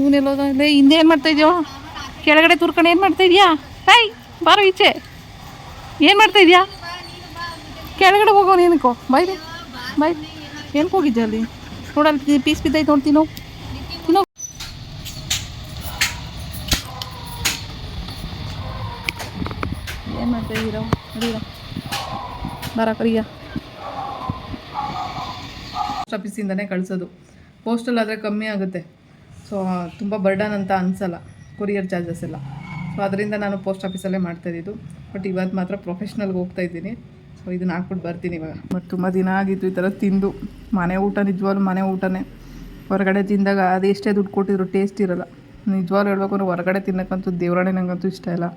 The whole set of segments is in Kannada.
ಇವನೆಲ್ಲೋದ ಹಿಂದೆ ಏನು ಮಾಡ್ತಾ ಇದೆಯೋ? ಕೆಳಗಡೆ ತುರ್ಕೊಂಡು ಏನು ಮಾಡ್ತಾ ಇದೆಯಾ? ಹೈ ಬಾರೋ ಈಚೆ. ಏನು ಮಾಡ್ತಾ ಇದೆಯಾ? ಕೆಳಗಡೆ ಹೋಗೋ ಏನಕ್ಕೋ ಬಾಯ್ ಬಾಯ್ ಏನಕ್ಕೆ ಹೋಗಿದ್ದೆ ಅಲ್ಲಿ? ನೋಡಲ್ಲಿ ಪೀಸ್ ಬಿದ್ದೈತೆ ನೋಡ್ತೀನೋ ತಿನ್ನೋ. ಏನು ಮಾಡ್ತಾ ಇದ್ದೀರೋ? ನಡೀರೋ ಬರ, ಕರಿಯ. ಪೋಸ್ಟ್ ಆಫೀಸಿಂದನೇ ಕಳಿಸೋದು. ಪೋಸ್ಟಲ್ ಆದರೆ ಕಮ್ಮಿ ಆಗುತ್ತೆ. ಸೊ ತುಂಬ ಬರ್ಡನ್ ಅಂತ ಅನಿಸಲ್ಲ ಕೊರಿಯರ್ ಚಾರ್ಜಸ್ ಎಲ್ಲ. ಸೊ ಅದರಿಂದ ನಾನು ಪೋಸ್ಟ್ ಆಫೀಸಲ್ಲೇ ಮಾಡ್ತಾಯಿದ್ದು ಬಟ್ ಇವತ್ತು ಮಾತ್ರ ಪ್ರೊಫೆಷ್ನಲ್ಗೆ ಹೋಗ್ತಾ ಇದ್ದೀನಿ. ಸೊ ಇದನ್ನ ಹಾಕ್ಬಿಟ್ಟು ಬರ್ತೀನಿ ಇವಾಗ. ಬಟ್ ತುಂಬ ದಿನ ಆಗಿತ್ತು ಈ ಥರ ತಿಂದು. ಮನೆ ಊಟ ನಿಜವಾಗ್ಲೂ ಮನೆ ಊಟನೇ. ಹೊರಗಡೆ ತಿಂದಾಗ ಅದು ಎಷ್ಟೇ ದುಡ್ಡು ಕೊಟ್ಟಿದ್ರು ಟೇಸ್ಟ್ ಇರಲ್ಲ. ನಿಜವಾಗ್ಲೂ ಹೇಳ್ಬೇಕು ಅಂದ್ರೆ ಹೊರಗಡೆ ತಿನ್ನೋಕ್ಕಂತೂ ದೇವರಾಣೆ ನನಗಂತೂ ಇಷ್ಟ ಇಲ್ಲ.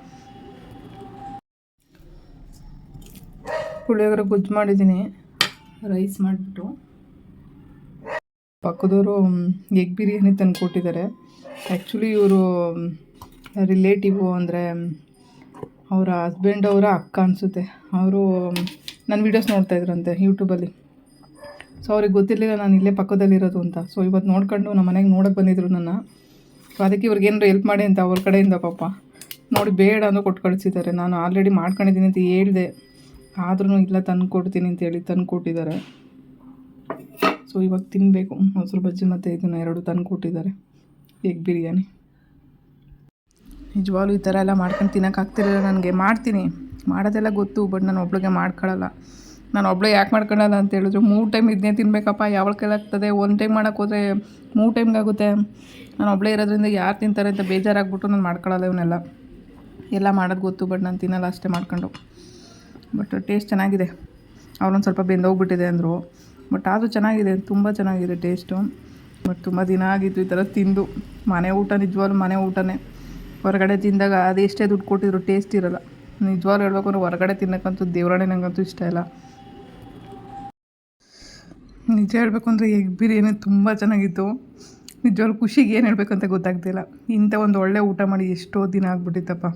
ಪುಳಿಯೋಗರೆ ಗೊಜ್ಜು ಮಾಡಿದ್ದೀನಿ. ರೈಸ್ ಮಾಡಿಬಿಟ್ಟು. ಪಕ್ಕದವರು ಎಗ್ ಬಿರಿಯಾನಿ ತಂದು ಕೊಟ್ಟಿದ್ದಾರೆ. ಆ್ಯಕ್ಚುಲಿ ಇವರು ರಿಲೇಟಿವು ಅಂದರೆ ಅವರ ಹಸ್ಬೆಂಡ್ ಅವರ ಅಕ್ಕ ಅನಿಸುತ್ತೆ. ಅವರು ನನ್ನ ವೀಡಿಯೋಸ್ ನೋಡ್ತಾಯಿದ್ರಂತೆ ಯೂಟ್ಯೂಬಲ್ಲಿ ಸೊ ಅವ್ರಿಗೆ ಗೊತ್ತಿರಲಿಲ್ಲ ನಾನು ಇಲ್ಲೇ ಪಕ್ಕದಲ್ಲಿರೋದು ಅಂತ. ಸೊ ಇವತ್ತು ನೋಡ್ಕೊಂಡು ನಮ್ಮ ಮನೆಗೆ ನೋಡೋಕ್ಕೆ ಬಂದಿದ್ರು ನನ್ನ. ಸೊ ಅದಕ್ಕೆ ಇವ್ರಿಗೆ ಏನಾರು ಹೆಲ್ಪ್ ಮಾಡಿ ಅಂತ ಅವ್ರ ಕಡೆಯಿಂದ ಪಾಪ. ನೋಡಿ ಬೇಡ ಅಂತ ಕೊಟ್ಟು ಕಳಿಸಿದ್ದಾರೆ. ನಾನು ಆಲ್ರೆಡಿ ಮಾಡ್ಕೊಂಡಿದ್ದೀನಿ ಅಂತ ಹೇಳಿದೆ. ಆದ್ರೂ ಇಲ್ಲ ತಂದು ಕೊಡ್ತೀನಿ ಅಂತೇಳಿ ತಂದು ಕೊಟ್ಟಿದ್ದಾರೆ. ಸೊ ಇವಾಗ ತಿನ್ನಬೇಕು ಮೊಸರು ಬಜ್ಜಿ ಮತ್ತು ಇದನ್ನು ಎರಡು ತಂದು ಕೊಟ್ಟಿದ್ದಾರೆ. ಎಗ್ ಬಿರಿಯಾನಿ. ನಿಜವಾಗ್ಲೂ ಈ ಥರ ಎಲ್ಲ ಮಾಡ್ಕೊಂಡು ತಿನ್ನೋಕ್ಕಾಗ್ತಿರಲ್ಲ ನನಗೆ ಮಾಡ್ತೀನಿ. ಮಾಡೋದೆಲ್ಲ ಗೊತ್ತು ಬಟ್ ನಾನು ಒಬ್ಳಿಗೆ ಮಾಡ್ಕೊಳ್ಳಲ್ಲ. ನಾನು ಒಬ್ಳೆ ಯಾಕೆ ಮಾಡ್ಕೊಳ್ಳಲ್ಲ ಅಂತ ಹೇಳಿದ್ರು. ಮೂರು ಟೈಮ್ ಇದನ್ನೇ ತಿನ್ನಬೇಕಪ್ಪ ಯಾವಾಗ ಕೈಲಾಗ್ತದೆ ಒಂದು ಟೈಮ್ ಮಾಡೋಕ್ಕೆ ಹೋದರೆ ಮೂರು ಟೈಮ್ಗೆ ಆಗುತ್ತೆ. ನಾನು ಒಬ್ಬಳೇ ಇರೋದ್ರಿಂದ ಯಾರು ತಿಂತಾರೆ ಅಂತ ಬೇಜಾರಾಗ್ಬಿಟ್ಟು ನಾನು ಮಾಡ್ಕೊಳ್ಳಲ್ಲ ಇವನ್ನೆಲ್ಲ. ಎಲ್ಲ ಮಾಡೋದು ಗೊತ್ತು ಬಟ್ ನಾನು ತಿನ್ನಲ್ಲ ಅಷ್ಟೇ ಮಾಡ್ಕೊಂಡು. ಬಟ್ ಟೇಸ್ಟ್ ಚೆನ್ನಾಗಿದೆ. ಅವ್ರೊಂದು ಸ್ವಲ್ಪ ಬೆಂದೋಗ್ಬಿಟ್ಟಿದೆ ಅಂದರು. ಬಟ್ ಆದರೂ ಚೆನ್ನಾಗಿದೆ, ತುಂಬ ಚೆನ್ನಾಗಿದೆ ಟೇಸ್ಟು ಬಟ್ ತುಂಬ ದಿನ ಆಗಿತ್ತು ಈ ಥರ ತಿಂದು. ಮನೆ ಊಟ ನಿಜವಾಗ್ಲೂ ಮನೆ ಊಟನೇ. ಹೊರಗಡೆ ತಿಂದಾಗ ಅದು ಎಷ್ಟೇ ದುಡ್ಡು ಕೊಟ್ಟಿದ್ರು ಟೇಸ್ಟ್ ಇರಲ್ಲ. ನಿಜವಾಗ್ಲೂ ಹೇಳ್ಬೇಕು ಅಂದ್ರೆ ಹೊರಗಡೆ ತಿನ್ನೋಕ್ಕಂತೂ ದೇವರಾಣೆ ನನಗಂತೂ ಇಷ್ಟ ಇಲ್ಲ. ನಿಜ ಹೇಳಬೇಕು ಅಂದರೆ ಎಗ್ ಬಿರಿಯಾನಿ ತುಂಬ ಚೆನ್ನಾಗಿತ್ತು. ನಿಜವಾಗ್ಲೂ ಖುಷಿಗೆ ಏನು ಹೇಳಬೇಕಂತ ಗೊತ್ತಾಗ್ತಿಲ್ಲ ಇಂಥ ಒಂದು ಒಳ್ಳೆ ಊಟ ಮಾಡಿ ಎಷ್ಟೋ ದಿನ ಆಗ್ಬಿಟ್ಟಿತ್ತಪ್ಪ.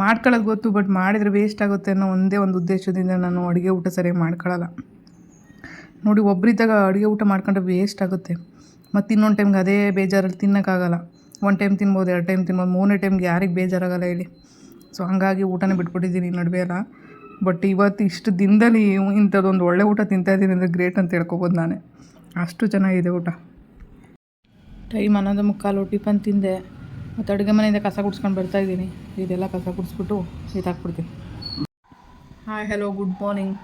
ಮಾಡ್ಕೊಳ್ಳೋದು ಗೊತ್ತು ಬಟ್ ಮಾಡಿದರೆ ವೇಸ್ಟ್ ಆಗುತ್ತೆ ಅನ್ನೋ ಒಂದೇ ಒಂದು ಉದ್ದೇಶದಿಂದ ನಾನು ಅಡುಗೆ ಊಟ ಸರಿಯಾಗಿ ಮಾಡ್ಕೊಳ್ಳಲ್ಲ. ನೋಡಿ ಒಬ್ಬರಿದ್ದಾಗ ಅಡುಗೆ ಊಟ ಮಾಡ್ಕೊಂಡ್ರೆ ವೇಸ್ಟ್ ಆಗುತ್ತೆ. ಮತ್ತು ಇನ್ನೊಂದು ಟೈಮ್ಗೆ ಅದೇ ಬೇಜಾರಲ್ಲಿ ತಿನ್ನೋಕ್ಕಾಗಲ್ಲ. ಒನ್ ಟೈಮ್ ತಿನ್ಬೋದು, ಎರಡು ಟೈಮ್ ತಿನ್ಬೋದು, ಮೂರನೇ ಟೈಮ್ಗೆ ಯಾರಿಗೆ ಬೇಜಾರಾಗಲ್ಲ ಹೇಳಿ. ಸೊ ಹಂಗಾಗಿ ಊಟನೇ ಬಿಟ್ಬಿಟ್ಟಿದ್ದೀನಿ ನಡುವೆ ಎಲ್ಲ. ಬಟ್ ಇವತ್ತು ಇಷ್ಟು ದಿನದಲ್ಲಿ ಇಂಥದ್ದೊಂದು ಒಳ್ಳೆ ಊಟ ತಿಂತಾಯಿದ್ದೀನಿ ಅಂದರೆ ಗ್ರೇಟ್ ಅಂತ ಹೇಳ್ಕೊಬೋದು ನಾನೇ. ಅಷ್ಟು ಚೆನ್ನಾಗಿದೆ ಊಟ. ಟೈಮ್ ಹನ್ನೊಂದು ಮುಕ್ಕಾಲು ಟಿಫನ್ ತಿಂದೆ. ಮತ್ತು ಅಡುಗೆ ಮನೆಯಿಂದ ಕಸ ಗುಡ್ಸ್ಕೊಂಡು ಬರ್ತಾಯಿದ್ದೀನಿ ಇದೆಲ್ಲ ಕಸ ಗುಡಿಸ್ಬಿಟ್ಟು ಇದಾಕ್ಬಿಡ್ತೀನಿ ಹಾಯ್ ಹಲೋ ಗುಡ್ ಮಾರ್ನಿಂಗ್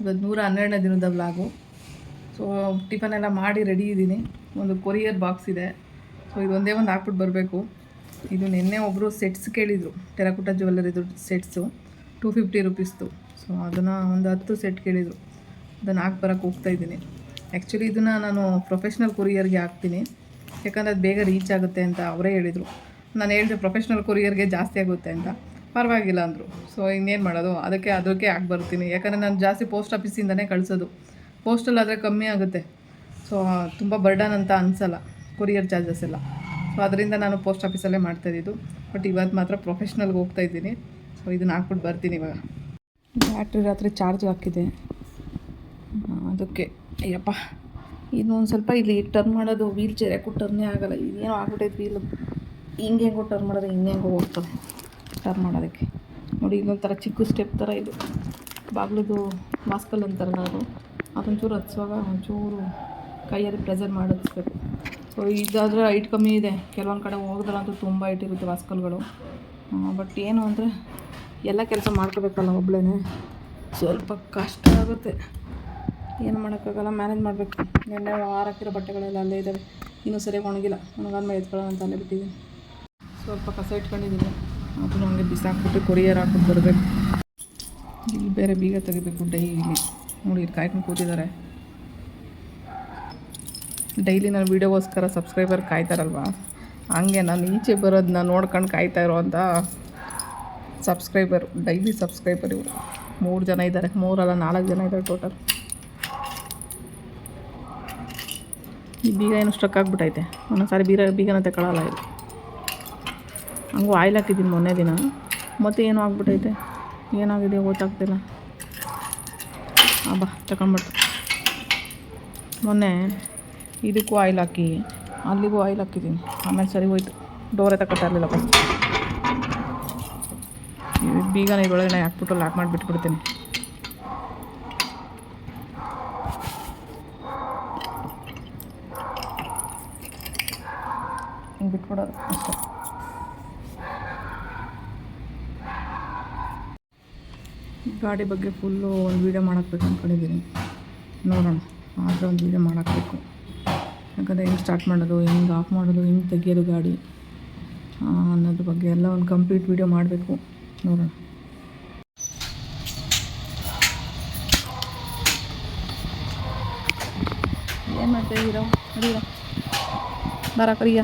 ಇವತ್ತು ನೂರ ಹನ್ನೆರಡನೇ ದಿನದ ವ್ಲಾಗು ಸೊ ಟಿಫನ್ ಎಲ್ಲ ಮಾಡಿ ರೆಡಿ ಇದ್ದೀನಿ. ಒಂದು ಕೊರಿಯರ್ ಬಾಕ್ಸ್ ಇದೆ. ಸೊ ಇದೊಂದೇ ಒಂದು ಹಾಕ್ಬಿಟ್ಟು ಬರಬೇಕು. ಇದು ನಿನ್ನೆ ಒಬ್ಬರು ಸೆಟ್ಸ್ ಕೇಳಿದರು. ಟೆರಾಕುಟ ಜ್ಯುವೆಲ್ಲರಿದು ಸೆಟ್ಸು ಟೂ ಫಿಫ್ಟಿ ರುಪೀಸ್ದು ಸೊ ಅದನ್ನು ಒಂದು ಹತ್ತು ಸೆಟ್ ಕೇಳಿದರು. ಅದನ್ನು ಹಾಕಿ ಬರೋಕ್ಕೆ ಹೋಗ್ತಾ ಇದ್ದೀನಿ. ಆ್ಯಕ್ಚುಲಿ ಇದನ್ನು ನಾನು ಪ್ರೊಫೆಷ್ನಲ್ ಕೊರಿಯರ್ಗೆ ಹಾಕ್ತೀನಿ. ಯಾಕಂದರೆ ಅದು ಬೇಗ ರೀಚ್ ಆಗುತ್ತೆ ಅಂತ ಅವರೇ ಹೇಳಿದರು. ನಾನು ಹೇಳಿದೆ ಪ್ರೊಫೆಷ್ನಲ್ ಕೊರಿಯರ್ಗೆ ಜಾಸ್ತಿ ಆಗುತ್ತೆ ಅಂತ. ಪರವಾಗಿಲ್ಲ ಅಂದರು. ಸೊ ಇನ್ನೇನು ಮಾಡೋದು? ಅದಕ್ಕೆ ಅದಕ್ಕೆ ಹಾಕಿ ಬರ್ತೀನಿ. ಯಾಕಂದರೆ ನಾನು ಜಾಸ್ತಿ ಪೋಸ್ಟ್ ಆಫೀಸಿಂದನೇ ಕಳಿಸೋದು. ಪೋಸ್ಟಲ್ ಆದರೆ ಕಮ್ಮಿ ಆಗುತ್ತೆ. ಸೊ ತುಂಬ ಬರ್ಡನ್ ಅಂತ ಅನಿಸಲ್ಲ. ಕೊರಿಯರ್ ಚಾರ್ಜಸ್ ಎಲ್ಲ. ಸೊ ಅದರಿಂದ ನಾನು ಪೋಸ್ಟ್ ಆಫೀಸಲ್ಲೇ ಮಾಡ್ತಾಯಿದ್ದು ಬಟ್ ಇವತ್ತು ಮಾತ್ರ ಪ್ರೊಫೆಷ್ನಲ್ಗೆ ಹೋಗ್ತಾ ಇದ್ದೀನಿ. ಸೊ ಇದನ್ನು ಹಾಕ್ಬಿಟ್ಟು ಬರ್ತೀನಿ ಇವಾಗ. ಬ್ಯಾಟ್ರಿ ರಾತ್ರಿ ಚಾರ್ಜ್ ಹಾಕಿದೆ. ಅದಕ್ಕೆ. ಅಯ್ಯಪ್ಪ. ಇನ್ನೊಂದು ಸ್ವಲ್ಪ ಇಲ್ಲಿ ಟರ್ನ್ ಮಾಡೋದು ವೀಲ್ ಚೇರ್ ಯಾಕೂ ಟರ್ನೇ ಆಗಲ್ಲ. ಇನ್ನೇನು ಆಗ್ಬಿಟ್ಟೈತೆ ವೀಲ್ ಹಿಂಗೆ ಹೆಂಗೋ ಟರ್ನ್ ಮಾಡೋದು ಹಿಂಗೆ ಹೆಂಗೋ ಹೋಗ್ತದೆ. ಟರ್ನ್ ಮಾಡೋದಕ್ಕೆ. ನೋಡಿ ಇನ್ನೊಂಥರ ಚಿಕ್ಕ ಸ್ಟೆಪ್ ಥರ ಇದು. ಬಾಗ್ಲದು ಮಾಸ್ಕಲ್ ಅಂತಾರಲ್ಲ ಅದು. ಅದೊಂಚೂರು ಹತ್ಸುವಾಗ ಒಂಚೂರು ಕೈಯಲ್ಲಿ ಪ್ರೆಸರ್ ಮಾಡಿಸ್ಬೇಕು. ಸೊ ಇದಾದರೆ ಹೈಟ್ ಕಮ್ಮಿ ಇದೆ. ಕೆಲವೊಂದು ಕಡೆ ಹೋಗಿದ್ರಂತೂ ತುಂಬ ಇಟ್ಟಿರುತ್ತೆ ವಾಸ್ಕಲ್ಗಳು. ಬಟ್ ಏನು ಅಂದರೆ ಎಲ್ಲ ಕೆಲಸ ಮಾಡ್ಕೋಬೇಕಲ್ಲ ಒಬ್ಬಳೇ ಸ್ವಲ್ಪ ಕಷ್ಟ ಆಗುತ್ತೆ. ಏನು ಮಾಡೋಕ್ಕಾಗಲ್ಲ ಮ್ಯಾನೇಜ್ ಮಾಡಬೇಕು. ನೆನ್ನೆ ಹಾರಾಕಿರೋ ಬಟ್ಟೆಗಳೆಲ್ಲ ಅಲ್ಲೇ ಇದ್ದಾವೆ. ಇನ್ನೂ ಸರಿಯಾಗಿ ಒಣಗಿಲ್ಲ. ಒಣಗಾದ್ಮೇಲೆ ಎತ್ಕೊಳ್ಳೋಣ ಅಂತ ಅಲ್ಲೇ ಬಿಟ್ಟಿದ್ದೀನಿ. ಸ್ವಲ್ಪ ಕಸ ಇಟ್ಕೊಂಡಿದ್ದೀನಿ. ಅದನ್ನು ಹಂಗೆ ಬಿಸಾಕ್ಬಿಟ್ಟು ಕೊರಿಯರ್ ಹಾಕ್ಬಿಟ್ಟು ಬರಬೇಕು. ಇಲ್ಲಿ ಬೇರೆ ಬೀಗ ತೆಗಿಬೇಕು, ಡೈಲಿ. ನೋಡಿ ಇಲ್ಲಿ ಕಾಯ್ಕೊಂಡು ಕೂತಿದ್ದಾರೆ. ಡೈಲಿ ನಾನು ವೀಡಿಯೋಗೋಸ್ಕರ ಸಬ್ಸ್ಕ್ರೈಬರ್ ಕಾಯ್ತಾರಲ್ವ? ಹಂಗೆ ನಾನು ಈಚೆ ಬರೋದನ್ನ ನೋಡ್ಕೊಂಡು ಕಾಯ್ತಾ ಇರೋವಂಥ ಸಬ್ಸ್ಕ್ರೈಬರ್ ಡೈಲಿ ಸಬ್ಸ್ಕ್ರೈಬರ್ ಇವರು. ಮೂರು ಜನ ಇದ್ದಾರೆ. ಮೂರಲ್ಲ ನಾಲ್ಕು ಜನ ಇದ್ದಾರೆ ಟೋಟಲ್ ಈ ಬೀಗ ಏನು ಸ್ಟ್ರಕ್ ಆಗಿಬಿಟ್ಟೈತೆ ಒಂದೊಂದ್ಸಾರಿ ಬೀರ ಬೀಗ, ಬೀಗನ ತಗೊಳ್ಳಲ್ಲ ಇದು ಹಂಗೂ ಆಯಿಲ್ ಹಾಕಿದ್ದೀನಿ ಮೊನ್ನೆ ದಿನ. ಮತ್ತೆ ಏನೋ ಆಗ್ಬಿಟ್ಟೈತೆ ಏನಾಗಿದೆ ಗೊತ್ತಾಗ್ತಿಲ್ಲ. ಅಬ್ಬಾ ತಗೊಂಬಿಟ್ಟು ಮೊನ್ನೆ ಇದಕ್ಕೂ ಆಯಿಲ್ ಹಾಕಿ, ಅಲ್ಲಿಗೂ ಆಯಿಲ್ ಹಾಕಿದ್ದೀನಿ. ಆಮೇಲೆ ಸರಿ ಹೋಯ್ತು. ಡೋರೆ ತಗೋತಾ ಇರಲಿಲ್ಲ ಫಸ್ಟ್ ಬೀಗನ ಇದ್ರೊಳಗಡೆ ಹಾಕ್ಬಿಟ್ಟು ಲಾಕ್ ಮಾಡಿಬಿಟ್ಬಿಡ್ತೀನಿ. ಬಿಟ್ಬಿಡೋದು ಅಷ್ಟೇ ಗಾಡಿ ಬಗ್ಗೆ ಫುಲ್ಲು ಒಂದು ವೀಡಿಯೋ ಮಾಡಾಕ್ಬೇಕು ಅಂದ್ಕೊಂಡಿದ್ದೀನಿ ನೋಡೋಣ. ಆದರೆ ಒಂದು ವೀಡಿಯೋ ಮಾಡಾಕಬೇಕು ಯಾಕಂದರೆ ಹೆಂಗೆ ಸ್ಟಾರ್ಟ್ ಮಾಡೋದು ಹೆಂಗೆ ಆಫ್ ಮಾಡೋದು ಹೆಂಗೆ ತೆಗಿಯೋದು ಗಾಡಿ ಆ, ಅನ್ನೋದ್ರ ಬಗ್ಗೆ ಎಲ್ಲ ಒಂದು ಕಂಪ್ಲೀಟ್ ವೀಡಿಯೋ ಮಾಡಬೇಕು. ನೋಡೋಣ. ಏನು ಮಾಡ್ತಾ ಇದ್ದೀರೋ ಬರಕರಿಯಾ ಬರ ಕರಿಯ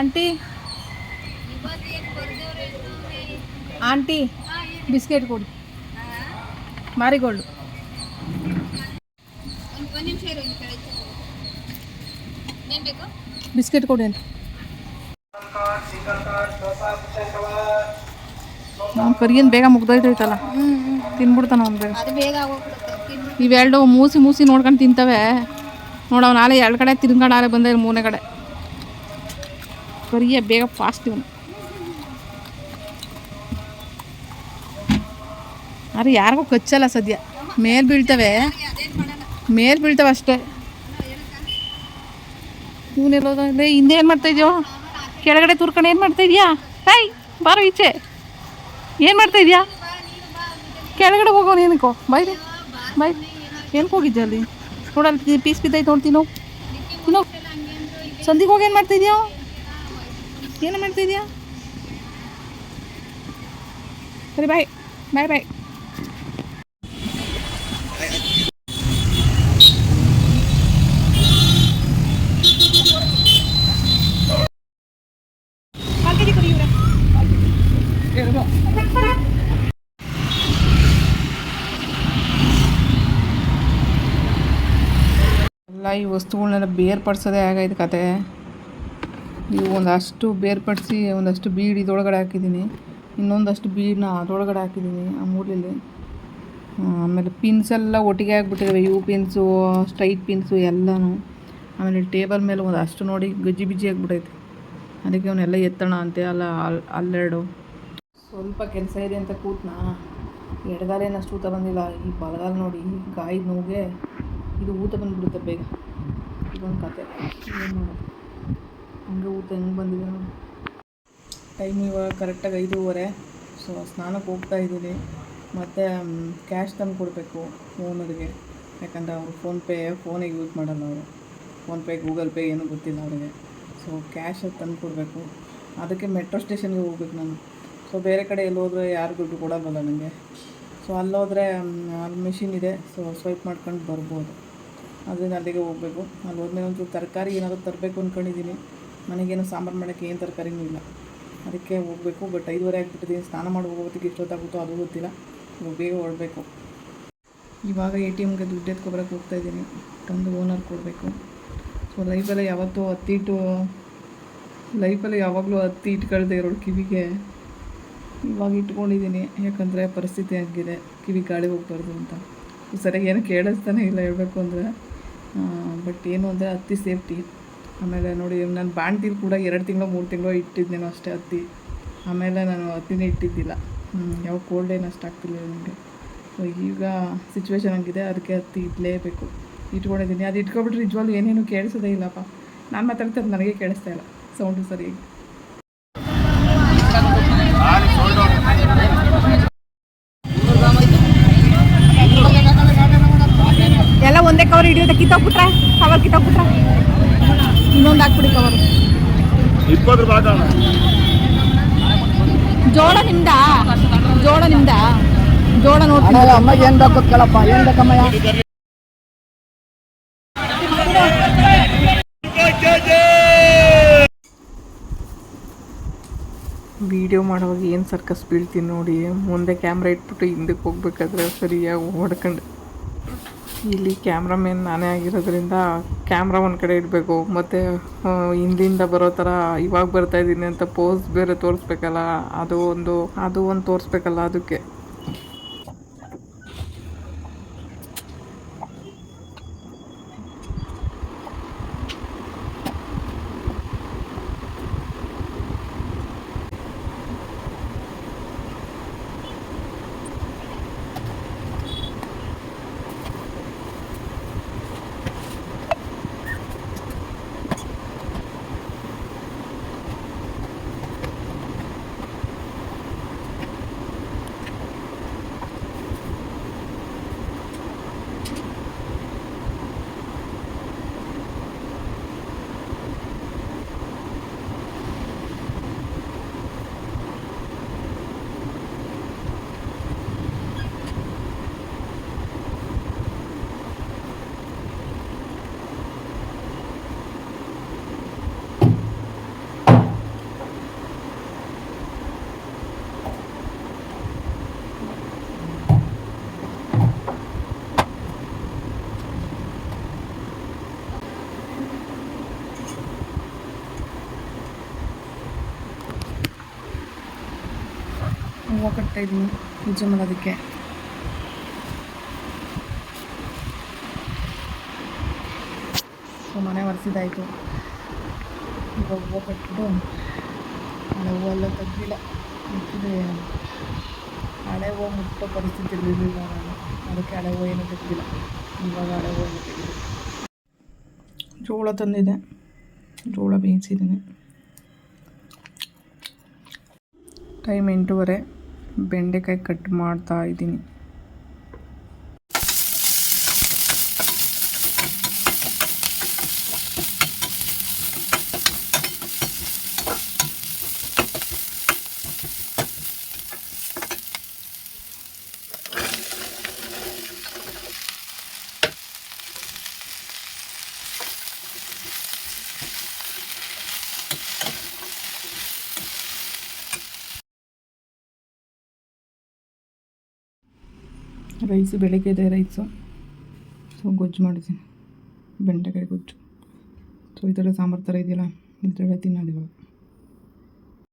ಆಂಟಿ ಆಂಟಿ ಬಿಸ್ಕೆಟ್ ಕೊಡಿ. ಮಾರಿಗೋಲ್ಡು ಬಿಸ್ಕೆಟ್ ಕೊಡಿ ಅಂತ. ಕರಿಯನ್ ಬೇಗ ಮುಗ್ದೋಯ್ತೈತಲ್ಲ. ತಿನ್ಬಿಡ್ತಾನ ಅವ್ನು ಬೇಗ. ಇವೆರಡು ಮೂಸಿ ಮೂಸಿ ನೋಡ್ಕೊಂಡು ತಿಂತವೆ. ನೋಡು ಅವ್ನು ನಾಳೆ ಎರಡು ಕಡೆ ತಿರ್ಗಾಡ ಆಲೆ ಬಂದ ಮೂರನೇ ಕಡೆ. ಕರಿಯ ಬೇಗ ಫಾಸ್ಟ್ ಇವನು. ಅರೆ ಯಾರಿಗೂ ಕಚ್ಚಲ್ಲ ಸದ್ಯ. ಮೇಲ್ ಬೀಳ್ತವೆ. ಮೇಲೆ ಬೀಳ್ತವೆ ಅಷ್ಟೇ. ಇವನೆಲ್ಲೋದ ಲೇ ಹಿಂದೆ ಏನು ಮಾಡ್ತಾ ಇದೆಯೋ? ಕೆಳಗಡೆ ತುರ್ಕೊಂಡು ಏನು ಮಾಡ್ತಾ ಇದೀಯಾ? ಹಾಯ್ ಬಾರೋ ಈಚೆ. ಏನು ಮಾಡ್ತಾ ಇದೀಯಾ? ಕೆಳಗಡೆ ಹೋಗೋ ಏನಕ್ಕೋ ಬೈ ರೀ. ಬೈ. ಏನಕ್ಕೆ ಹೋಗಿದ್ದೆ ಅಲ್ಲಿ? ನೋಡಲ್ಲಿ ಪೀಸ್ ಬಿದ್ದಾಯ್ತು ನೋಡ್ತೀನೋ ತಿನ್ನೋ. ಸಂದಿಗೆ ಹೋಗಿ ಏನು ಮಾಡ್ತಾ ಇದೀಯಾ? ಏನು ಮಾಡ್ತಾ ಇದೀಯಾ ಸರಿ ಬಾಯ್ ಬಾಯ್ ಬಾಯ್ ಎಲ್ಲ ಈ ವಸ್ತುಗಳನ್ನೆಲ್ಲ ಬೇರ್ಪಡಿಸೋದೇ ಆಗೈತೆ ಕತೆ ಇವು ಒಂದಷ್ಟು ಬೇರ್ಪಡಿಸಿ, ಒಂದಷ್ಟು ಬೀಡ್ ಇದೊಳಗಡೆ ಹಾಕಿದ್ದೀನಿ. ಇನ್ನೊಂದಷ್ಟು ಬೀಡನ್ನ ಅದರೊಳಗಡೆ ಹಾಕಿದ್ದೀನಿ ಆ ಮೂಲೆಯಲ್ಲಿ ಆಮೇಲೆ ಪಿನ್ಸ್ ಎಲ್ಲ ಒಟ್ಟಿಗೆ ಆಗಿಬಿಟ್ಟಿದ್ದಾವೆ ಇವು ಪಿನ್ಸು ಸ್ಟ್ರೈಟ್ ಪಿನ್ಸು ಎಲ್ಲನೂ. ಆಮೇಲೆ ಟೇಬಲ್ ಮೇಲೆ ಒಂದಷ್ಟು ನೋಡಿ ಗಜ್ಜಿ ಬಿಜ್ಜಿ ಆಗಿಬಿಟ್ಟೈತೆ ಅದಕ್ಕೆ ಅವನ್ನೆಲ್ಲ ಎತ್ತೋಣ ಅಂತೆ ಅಲ್ಲ ಅಲ್ಲಿ ಅಲ್ಲೆರಡು. ಸ್ವಲ್ಪ ಕೆಲಸ ಇದೆ ಅಂತ ಕೂತ್ನ. ಎಡಗಾಲ ಅಷ್ಟು ಊತ ಬಂದಿಲ್ಲ. ಈ ಬಲಗಾಲ ನೋಡಿ ಗಾಯದ ನೋವಿಗೆ ಇದು ಊತ ಬಂದುಬಿಡುತ್ತೆ ಬೇಗ. ಇದೊಂದು ಕತೆ. ಏನು ಹಂಗೆ ಊಟ ಹೆಂಗೆ ಬಂದಿದೆ ಟೈಮ್ ಇವಾಗ ಕರೆಕ್ಟಾಗಿ ಐದೂವರೆ. ಸೊ ಸ್ನಾನಕ್ಕೆ ಹೋಗ್ತಾ ಇದ್ದೀನಿ. ಮತ್ತು ಕ್ಯಾಶ್ ತಂದು ಕೊಡಬೇಕು ಓನರ್ಗೆ ಯಾಕಂದರೆ ಅವರು ಫೋನ್ಪೇ ಫೋನಿಗೆ ಯೂಸ್ ಮಾಡಲ್ಲ ಅವರು. ಫೋನ್ಪೇ ಗೂಗಲ್ ಪೇ ಏನೂ ಗೊತ್ತಿಲ್ಲ ಅವರಿಗೆ. ಸೊ ಕ್ಯಾಶ್ ತಂದು ಕೊಡಬೇಕು. ಅದಕ್ಕೆ ಮೆಟ್ರೋ ಸ್ಟೇಷನ್ಗೆ ಹೋಗ್ಬೇಕು ನಾನು. ಸೊ ಬೇರೆ ಕಡೆ ಎಲ್ಲಿ ಹೋದರೆ ಯಾರು ದುಡ್ಡು ಕೊಡೋಲ್ಲ ನನಗೆ ಸೊ ಅಲ್ಲೋದ್ರೆ ಅಲ್ಲಿ ಮಿಷಿನ್ ಇದೆ. ಸೊ ಸ್ವೈಪ್ ಮಾಡ್ಕೊಂಡು ಬರ್ಬೋದು. ಅದರಿಂದ ಅಲ್ಲಿಗೆ ಹೋಗಬೇಕು. ಅಲ್ಲಿ ಹೋದ್ಮೇಲೆ ಒಂಚೂರು ತರಕಾರಿ ಏನಾದರೂ ತರಬೇಕು ಅಂದ್ಕೊಂಡಿದ್ದೀನಿ ನನಗೇನು ಸಾಂಬಾರು ಮಾಡೋಕ್ಕೆ ಏನು ತರಕಾರಿನೂ ಇಲ್ಲ. ಅದಕ್ಕೆ ಹೋಗಬೇಕು ಬಟ್ ಐದುವರೆ ಆಗಿಬಿಟ್ಟಿದ್ದೀನಿ ಸ್ನಾನ ಮಾಡಿ ಹೋಗೋತ್ತಿಗೆ ಎಷ್ಟೊತ್ತಾಗುತ್ತೋ ಅದು ಗೊತ್ತಿಲ್ಲ. ಬೇಗ ಹೊರಡಬೇಕು. ಇವಾಗ ಎ ಟಿ ಎಮ್ಗೆ ದುಡ್ಡು ಎತ್ಕೊಬರಕ್ಕೆ ಹೋಗ್ತಾ ಇದ್ದೀನಿ. ತಂದು ಓನರ್ ಕೊಡಬೇಕು. ಸೊ ಲೈಫಲ್ಲಿ ಯಾವತ್ತೂ ಹತ್ತಿಟ್ಟು ಲೈಫಲ್ಲಿ ಯಾವಾಗಲೂ ಹತ್ತಿ ಇಟ್ಕೊಳ್ದೆ ಇರೋಳು ಕಿವಿಗೆ. ಇವಾಗ ಇಟ್ಕೊಂಡಿದ್ದೀನಿ. ಯಾಕಂದರೆ ಪರಿಸ್ಥಿತಿ ಹಂಗಿದೆ. ಕಿವಿ ಗಾಳಿ ಹೋಗ್ಬಾರ್ದು ಅಂತ. ಸರಿಯಾಗಿ ಏನು ಕೇಳಿಸ್ತಾನೆ ಇಲ್ಲ ಹೇಳಬೇಕು ಅಂದರೆ ಬಟ್ ಏನು ಅಂದರೆ ಹತ್ತಿ ಸೇಫ್ಟಿ. ಆಮೇಲೆ ನೋಡಿ, ನಾನು ಬಾಣ್ತಿಲಿ ಕೂಡ ಎರಡು ತಿಂಗಳು, ಮೂರು ತಿಂಗಳು ಇಟ್ಟಿದ್ದೇನೋ ಅಷ್ಟೇ ಹತ್ತಿ. ಆಮೇಲೆ ನಾನು ಹತ್ತಿನೇ ಇಟ್ಟಿದ್ದಿಲ್ಲ. ಯಾವ ಕೋಲ್ಡ್ ಏನು ಅಷ್ಟು ಆಗ್ತಿಲ್ಲ ನನಗೆ. ಸೊ ಈಗ ಸಿಚುವೇಶನ್ ಹಂಗಿದೆ ಅದಕ್ಕೆ ಹತ್ತಿ ಇಡಲೇಬೇಕು. ಇಟ್ಕೊಂಡಿದ್ದೀನಿ. ಅದು ಇಟ್ಕೊಬಿಟ್ರೆ ನಿಜವಾಗ್ಲೂ ಏನೇನು ಕೇಳಿಸೋದೇ ಇಲ್ಲಪ್ಪ. ನಾನು ಮಾತಾಡ್ತಾ ನನಗೆ ಕೇಳಿಸ್ತಾ ಇಲ್ಲ. ಸೌಂಡು ಸರಿಯಾಗಿ ಎಲ್ಲ ಒಂದೇ ಕವರ್ ಹಿಡಿಯೋದ ಕಿತ್ತೋಗ್ಬಿಟ್ರೆ ಕವರ್ ಕಿತ್ತೋಗ್ಬಿಟ್ರೆ. ಇನ್ನೊಂದು ಹಾಕ್ಬಿಡಿ ಕವರು ಇಪ್ಪತ್ತು ರೂಪಾಯಿ ಜೋಳ ನಿಮ್ದ? ಜೋಳ ನಿಮ್ದ? ಜೋಳ ನೋಡ್ತೀನಿ. ಅಮ್ಮ ಏನ್ ಬೇಕು ಕೇಳಪ್ಪ. ಏನ್ ಬೇಕಮ್ಮ ವಿಡಿಯೋ ಮಾಡುವಾಗ ಏನು ಸರ್ಕಸ್ ಬೀಳ್ತೀನಿ ನೋಡಿ. ಮುಂದೆ ಕ್ಯಾಮ್ರಾ ಇಟ್ಬಿಟ್ಟು ಹಿಂದಕ್ಕೆ ಹೋಗ್ಬೇಕಾದ್ರೆ ಸರಿಯಾಗಿ ಹೊಡ್ಕೊಂಡು ಇಲ್ಲಿ ಕ್ಯಾಮ್ರಾಮೇನ್ ನಾನೇ ಆಗಿರೋದ್ರಿಂದ ಕ್ಯಾಮ್ರಾ ಒಂದು ಕಡೆ ಇಡಬೇಕು. ಮತ್ತು ಹಿಂದಿಂದ ಬರೋ ಥರ ಇವಾಗ ಬರ್ತಾ ಇದ್ದೀನಿ ಅಂತ ಪೋಸ್ ಬೇರೆ ತೋರಿಸ್ಬೇಕಲ್ಲ, ಅದು ಒಂದು ಅದು ಒಂದು ತೋರಿಸ್ಬೇಕಲ್ಲ ಅದಕ್ಕೆ. ಹೂವು ಕಟ್ತಾ ಇದ್ದೀನಿ ಪೂಜೆ ಮಾಡೋದಕ್ಕೆ ಸೊ ಮನೆ ಒರೆಸಿದಾಯಿತು ಇವಾಗ ಹೂವು ಕಟ್ಬಿಟ್ಟು ಹಳೆ ಹೂವೆಲ್ಲ ತೆಗ್ದಿಲ್ಲ ಮುಟ್ಟಿದ್ರೆ ಹಳೆ ಹೂವು ಮುಟ್ಟೋ ಪರಿಸ್ಥಿತಿ ಇರಲಿಲ್ಲ ನಾನು ಅದಕ್ಕೆ ಹಳೆ ಹೂವು ಏನೂ ತೆಗ್ದಿಲ್ಲ ಇವಾಗ ಹಳೆ ಹೂವು ಎಲ್ಲ ತೆಗೆದು ಜೋಳ ತಂದಿದ್ದೆ ಜೋಳ ಬೇಯಿಸಿದ್ದೀನಿ ಟೈಮ್ ಎಂಟೂವರೆ ಬೆಂಡೆಕಾಯಿ ಕಟ್ ಮಾಡ್ತಾ ಇದ್ದೀನಿ. ರೈಸು ಬೆಳಗ್ಗೆದೆ ರೈಸು ಸೊ ಗೊಜ್ಜು ಮಾಡಿದ್ದೀನಿ. ಬೆಂಡೆಕಾಯಿ ಗೊಜ್ಜು. ಸೊ ಈ ಥರ ಸಾಂಬಾರು ಥರ ಇದೆಯಲ್ಲ, ಈ ತಿನ್ನೋದು ಇವಾಗ.